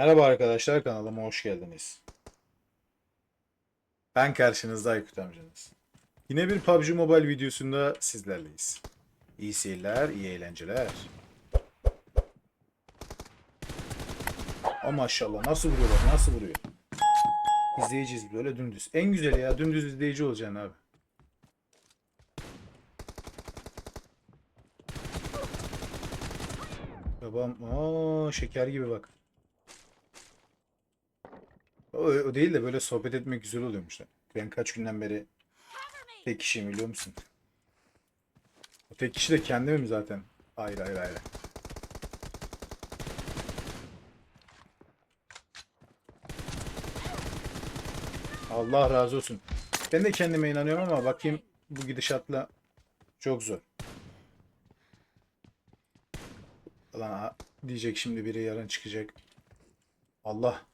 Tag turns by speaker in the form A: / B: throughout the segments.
A: Merhaba arkadaşlar kanalıma hoş geldiniz. Ben karşınızda Aykut amcanız. Yine bir PUBG Mobile videosunda sizlerleyiz. İyi seyirler, iyi eğlenceler. O maşallah nasıl vuruyorlar, nasıl vuruyor. İzleyiciyiz böyle dümdüz. En güzeli ya dümdüz izleyici olacaksın abi. Babam, aa şeker gibi bak. O, o değil de böyle sohbet etmek güzel oluyormuş. Ben kaç günden beri tek kişiyim biliyor musun? O tek kişi de kendimim zaten. Hayır hayır hayır. Allah razı olsun. Ben de kendime inanıyorum ama bakayım bu gidişatla çok zor. Lan diyecek şimdi biri yarın çıkacak. Allah.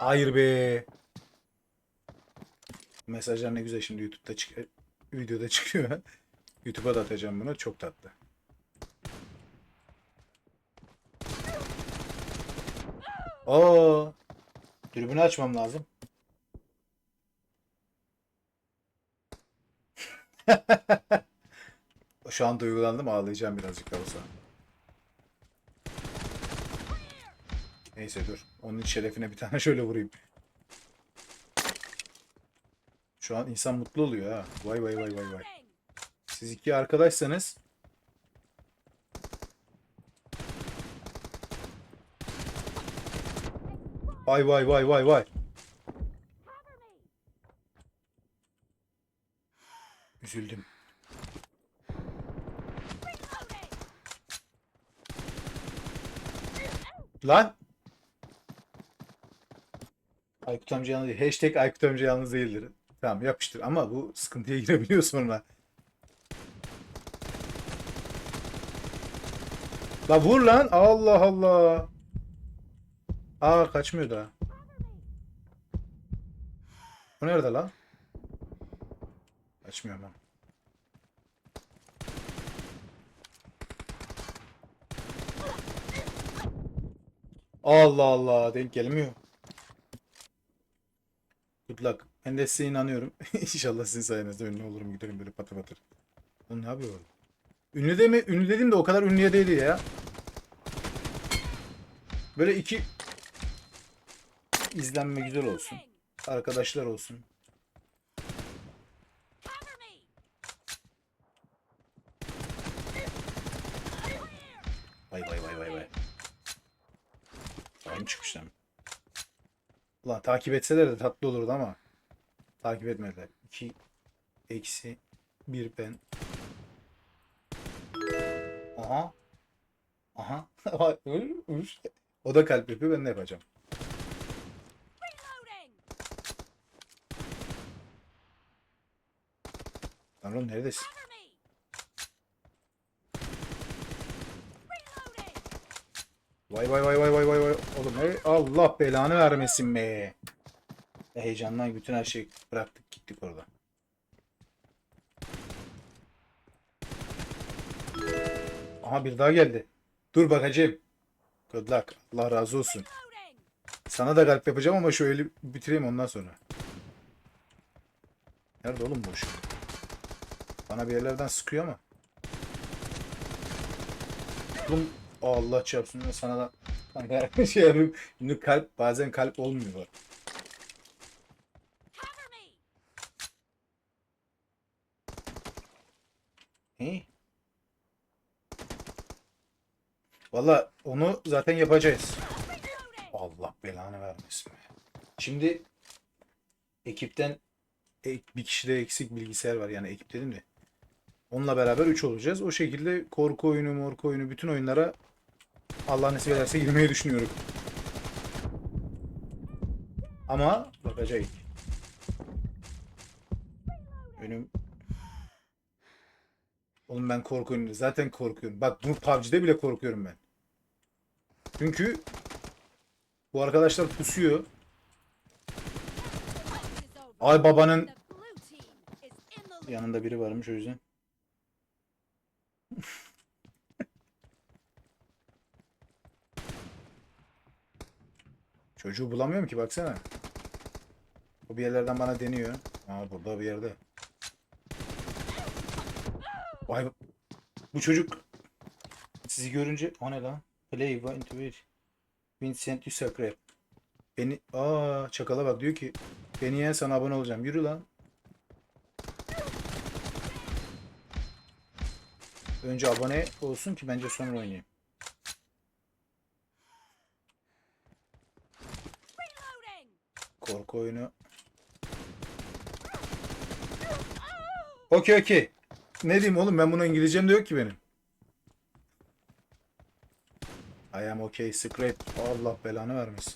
A: Hayır be. Mesajlar ne güzel şimdi YouTube'da çık videoda çıkıyor. YouTube'a da atacağım bunu. Çok tatlı. Oo. Tribünü açmam lazım. Şu an duygulandım ağlayacağım birazcık da olsa. Neyse dur. Onun şerefine bir tane şöyle vurayım. Şu an insan mutlu oluyor ha. Vay vay vay vay vay. Siz iki arkadaşsanız Vay vay vay vay vay. Üzüldüm. Lan. Aykut amca yalnız değil. Hashtag Aykut amca yalnız değildir. Tamam yapıştır ama bu sıkıntıya girebiliyor sonra. La vur lan. Allah Allah. Aa kaçmıyor daha. Bu nerede lan? Kaçmıyor lan. Allah Allah denk gelmiyor. Good. Ben de size inanıyorum. İnşallah sizin sayenizde ünlü olurum giderim böyle patır patır. Oğlum ne yapıyor orada? Ünlü de mi? Ünlü dedim de o kadar ünlüye değildi ya. Böyle iki izlenme güzel olsun. Arkadaşlar olsun. Ulan takip etseler de tatlı olurdu ama. Takip etmediler. 2 eksi 1 ben. Aha. Aha. o da kalp yapıyor ben de yapacağım. Lan neredesin? Vay vay vay vay vay vay vay. Oğlum hey, Allah belanı vermesin be. Heyecandan bütün her şeyi bıraktık gittik orada. Aha bir daha geldi. Dur bakacağım. Good luck. Allah razı olsun. Sana da kalp yapacağım ama şöyle bitireyim ondan sonra. Nerede oğlum ışık? Bana bir yerlerden sıkıyor ama. Oğlum Allah çarpsın sana da kanka şey yapayım. Şimdi kalp bazen kalp olmuyor. He? Valla onu zaten yapacağız. Allah belanı vermesin. Şimdi ekipten ek- bir kişide eksik bilgisayar var yani ekip dedim de. Onunla beraber 3 olacağız. O şekilde korku oyunu, morku oyunu bütün oyunlara Allah nasip ederse girmeyi düşünüyorum. Ama bakacağız. Önüm Oğlum ben korku oyunu zaten korkuyorum. Bak bu PUBG'de bile korkuyorum ben. Çünkü bu arkadaşlar pusuyor. Ay babanın yanında biri varmış o yüzden. Çocuğu bulamıyorum ki baksana. O bir yerlerden bana deniyor. Aa burada bir yerde. Vay bu çocuk sizi görünce o ne lan? Play one to bir. Vincent Yusakrep. Beni aa çakala bak diyor ki beni yen sana abone olacağım. Yürü lan. Önce abone olsun ki bence sonra oynayayım. Korku oyunu. Okey okey. Ne diyeyim oğlum ben buna İngilizcem de yok ki benim. I am okay scrape. Allah belanı vermesin.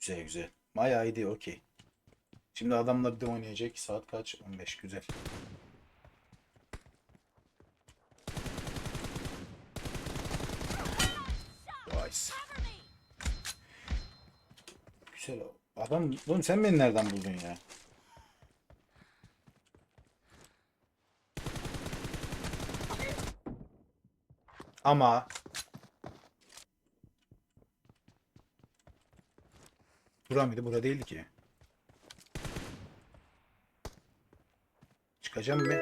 A: Güzel güzel. My ID okey. Şimdi adamlar bir de oynayacak. Saat kaç? 15 güzel. Güzel. Adam, oğlum sen beni nereden buldun ya? Ama Bura mıydı? Bura değildi ki. Çıkacağım mı?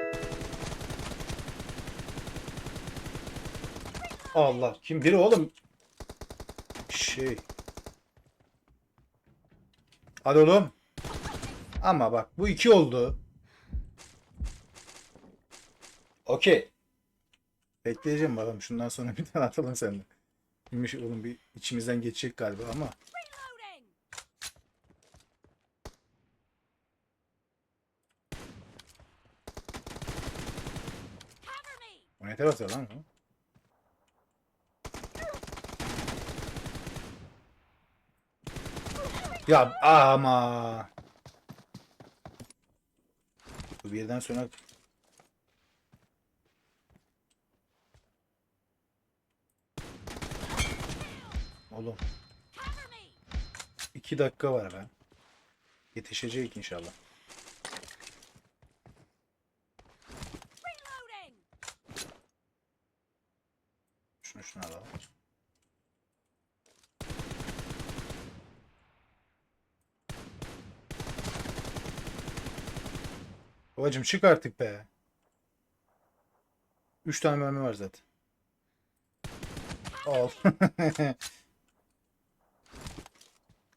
A: Allah. Kim biri oğlum? Şey. Hadi oğlum. Ama bak bu iki oldu. Okey. Bekleyeceğim bakalım. Şundan sonra bir tane atalım seninle. Bilmiş oğlum bir içimizden geçecek galiba ama. O ne tarafta lan Ya ama. Bu bir yerden sonra Oğlum iki dakika var be. Yetişecek inşallah. Şunu şunu alalım. Babacım çık artık be. Üç tane mermi var zaten. Al.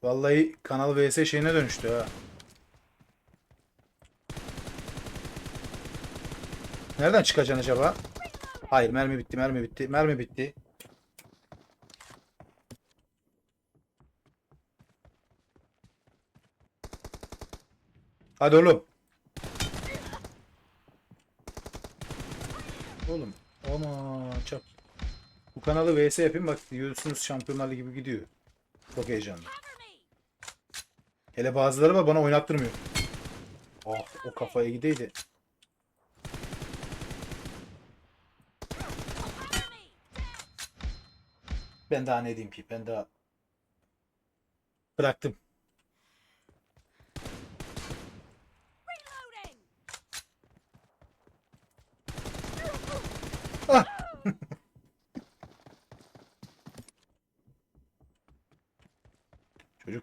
A: Vallahi kanal vs şeyine dönüştü ha. Nereden çıkacaksın acaba? Hayır mermi bitti mermi bitti mermi bitti. Hadi oğlum. Oğlum ama çap. Bu kanalı vs yapayım bak diyorsunuz Şampiyonlar gibi gidiyor. Çok heyecanlı. Hele bazıları var bana oynattırmıyor. Oh o kafaya gideydi. Ben daha ne diyeyim ki? Ben daha bıraktım.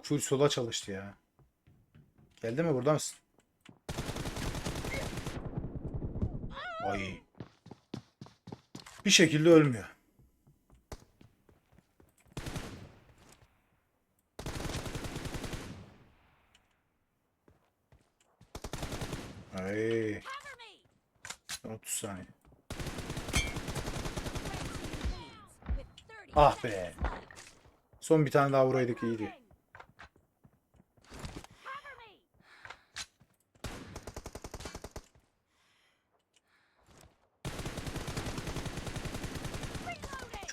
A: Full sola çalıştı ya. Geldi mi? Burada mısın? Ay. Bir şekilde ölmüyor. Ay.
B: Cover me!
A: 30 saniye.
B: With 30
A: Ah be. Son bir tane daha vuraydık iyiydi.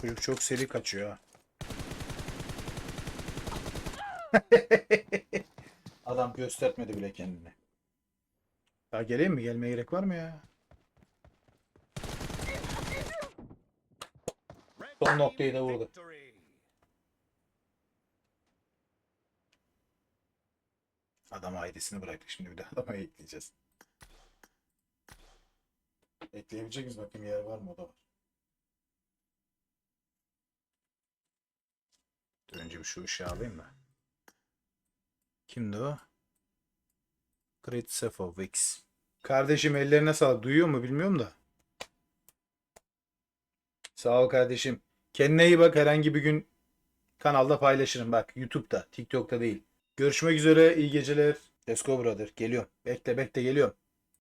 A: Çocuk çok seri kaçıyor ha. Adam göstermedi bile kendini. Daha geleyim mi? Gelmeye gerek var mı ya? Son noktayı da vurdu. Adam aidesini bıraktık. Şimdi bir de adama ekleyeceğiz. Ekleyebilecek miyiz? Bakayım yer var mı? O da var. Dur önce bir şu ışığı alayım da. Kimdi o? Great Sefovix. Kardeşim ellerine sağlık. Duyuyor mu bilmiyorum da. Sağ ol kardeşim. Kendine iyi bak. Herhangi bir gün kanalda paylaşırım. Bak YouTube'da, TikTok'ta değil. Görüşmek üzere. iyi geceler. Let's go brother. Geliyorum. Bekle bekle geliyorum.